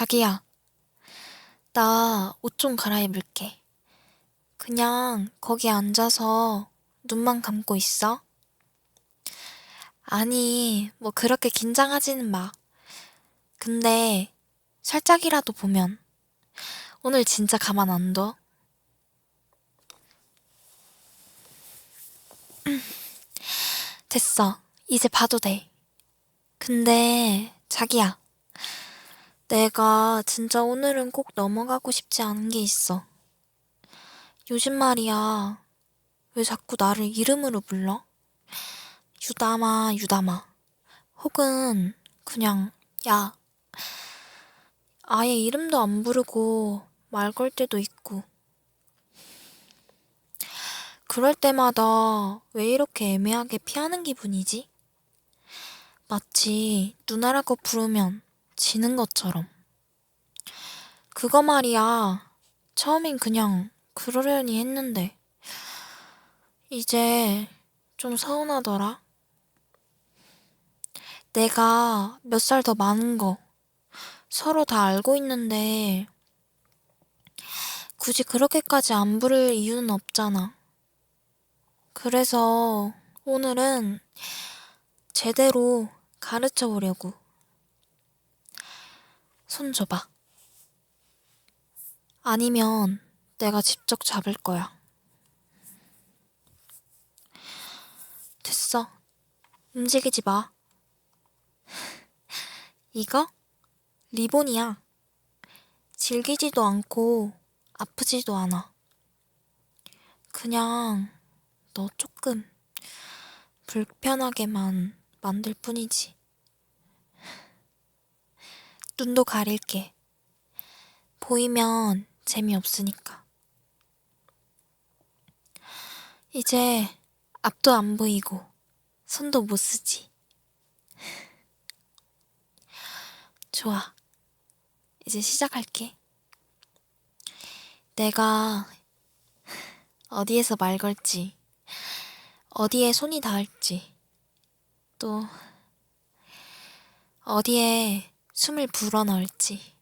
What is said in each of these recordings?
자기야, 나 옷 좀 갈아입을게. 그냥 거기 앉아서 눈만 감고 있어. 아니, 뭐 그렇게 긴장하지는 마. 근데 살짝이라도 보면 오늘 진짜 가만 안 둬. 됐어. 이제 봐도 돼. 근데 자기야, 내가 진짜 오늘은 꼭 넘어가고 싶지 않은 게 있어. 요즘 말이야. 왜 자꾸 나를 이름으로 불러? 유담아, 유담아. 혹은 그냥 야. 아예 이름도 안 부르고 말 걸 때도 있고. 그럴 때마다 왜 이렇게 애매하게 피하는 기분이지? 마치 누나라고 부르면 지는 것처럼. 그거 말이야. 처음엔 그냥 그러려니 했는데, 이제 좀 서운하더라. 내가 몇 살 더 많은 거 서로 다 알고 있는데, 굳이 그렇게까지 안 부를 이유는 없잖아. 그래서 오늘은 제대로 가르쳐 보려고. 손 줘봐. 아니면 내가 직접 잡을 거야. 됐어. 움직이지 마. 이거? 리본이야. 질기지도 않고 아프지도 않아. 그냥 너 조금 불편하게만 만들 뿐이지. 눈도 가릴게. 보이면 재미없으니까. 이제 앞도 안 보이고 손도 못 쓰지. 좋아. 이제 시작할게. 내가 어디에서 말 걸지, 어디에 손이 닿을지, 또 어디에 숨을 불어넣을지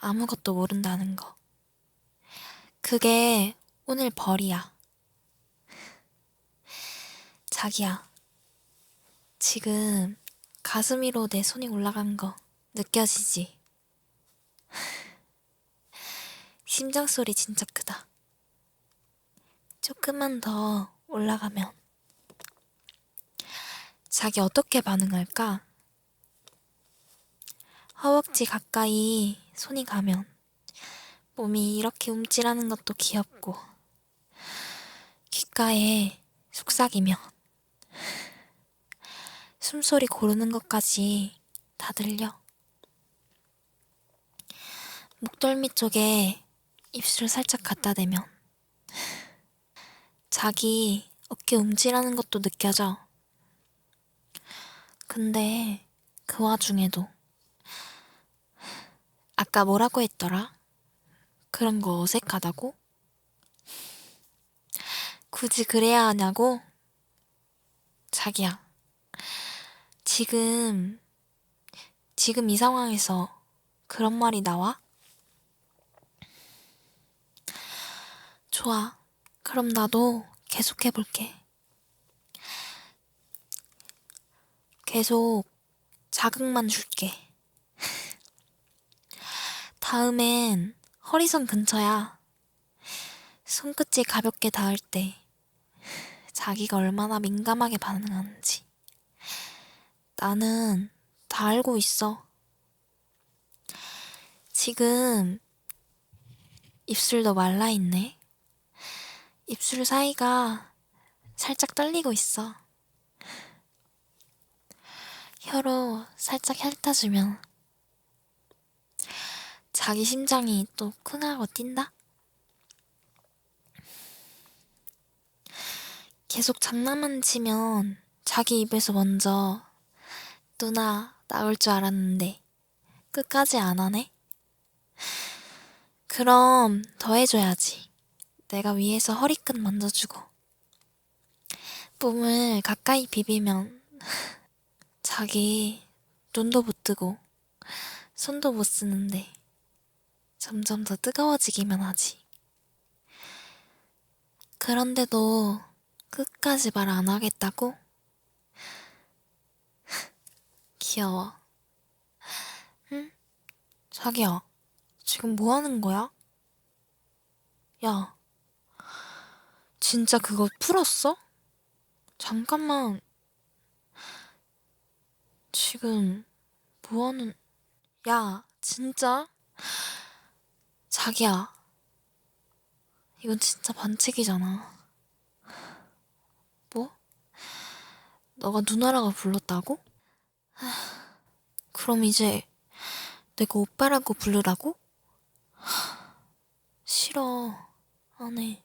아무것도 모른다는 거. 그게 오늘 벌이야. 자기야, 지금 가슴 위로 내 손이 올라간 거 느껴지지? 심장 소리 진짜 크다. 조금만 더 올라가면 자기 어떻게 반응할까? 허벅지 가까이 손이 가면 몸이 이렇게 움찔하는 것도 귀엽고 귓가에 속삭이면 숨소리 고르는 것까지 다 들려. 목덜미 쪽에 입술 살짝 갖다 대면 자기 어깨 움찔하는 것도 느껴져. 근데 그 와중에도 아까 뭐라고 했더라? 그런 거 어색하다고? 굳이 그래야 하냐고? 자기야, 지금, 지금 이 상황에서 그런 말이 나와? 좋아. 그럼 나도 계속 해볼게. 계속 자극만 줄게. 다음엔 허리선 근처야. 손끝이 가볍게 닿을 때 자기가 얼마나 민감하게 반응하는지. 나는 다 알고 있어. 지금 입술도 말라있네. 입술 사이가 살짝 떨리고 있어. 혀로 살짝 핥아주면 자기 심장이 또 쿵하고 뛴다? 계속 장난만 치면 자기 입에서 먼저 누나 나올 줄 알았는데 끝까지 안 하네? 그럼 더 해줘야지. 내가 위에서 허리끝 만져주고 몸을 가까이 비비면 자기 눈도 못 뜨고 손도 못 쓰는데 점점 더 뜨거워지기만 하지. 그런데도 끝까지 말 안 하겠다고? 귀여워. 응? 자기야, 지금 뭐 하는 거야? 야, 진짜 그거 풀었어? 잠깐만. 지금 뭐 하는, 야, 진짜? 자기야, 이건 진짜 반칙이잖아. 뭐? 너가 누나라고 불렀다고? 하, 그럼 이제 내가 오빠라고 부르라고? 하, 싫어. 안 해.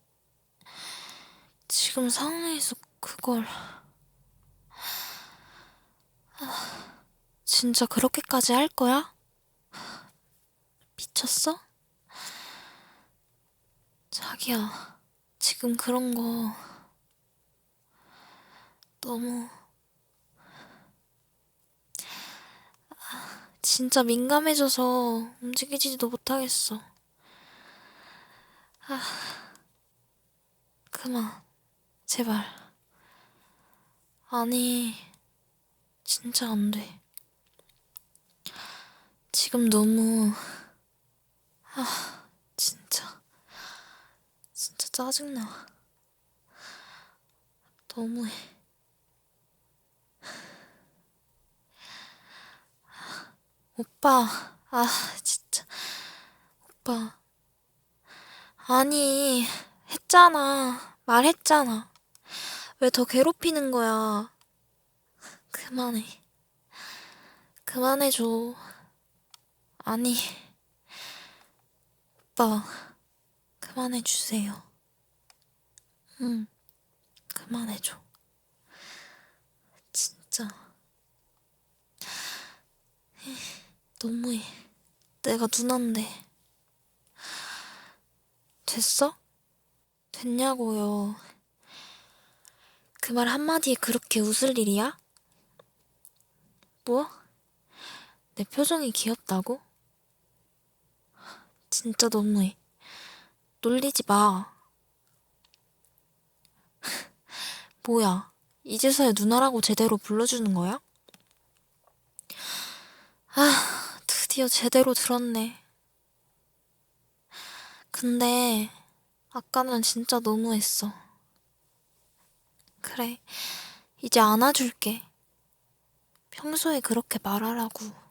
지금 상황에서 그걸. 아, 진짜 그렇게까지 할 거야? 미쳤어? 자기야, 지금 그런 거 너무 아, 진짜 민감해져서 움직이지도 못하겠어. 아, 그만, 제발. 아니, 진짜 안 돼. 지금 너무, 아, 짜증나. 너무해. 오빠, 아, 진짜. 오빠. 아니, 했잖아. 말했잖아. 왜 더 괴롭히는 거야? 그만해. 그만해줘. 아니, 오빠, 그만해주세요. 응, 그만해줘. 진짜. 너무해. 내가 누난데. 됐어? 됐냐고요. 그 말 한마디에 그렇게 웃을 일이야? 뭐? 내 표정이 귀엽다고? 진짜 너무해. 놀리지 마. 뭐야, 이제서야 누나라고 제대로 불러주는 거야? 아, 드디어 제대로 들었네. 근데, 아까는 진짜 너무했어. 그래, 이제 안아줄게. 평소에 그렇게 말하라고.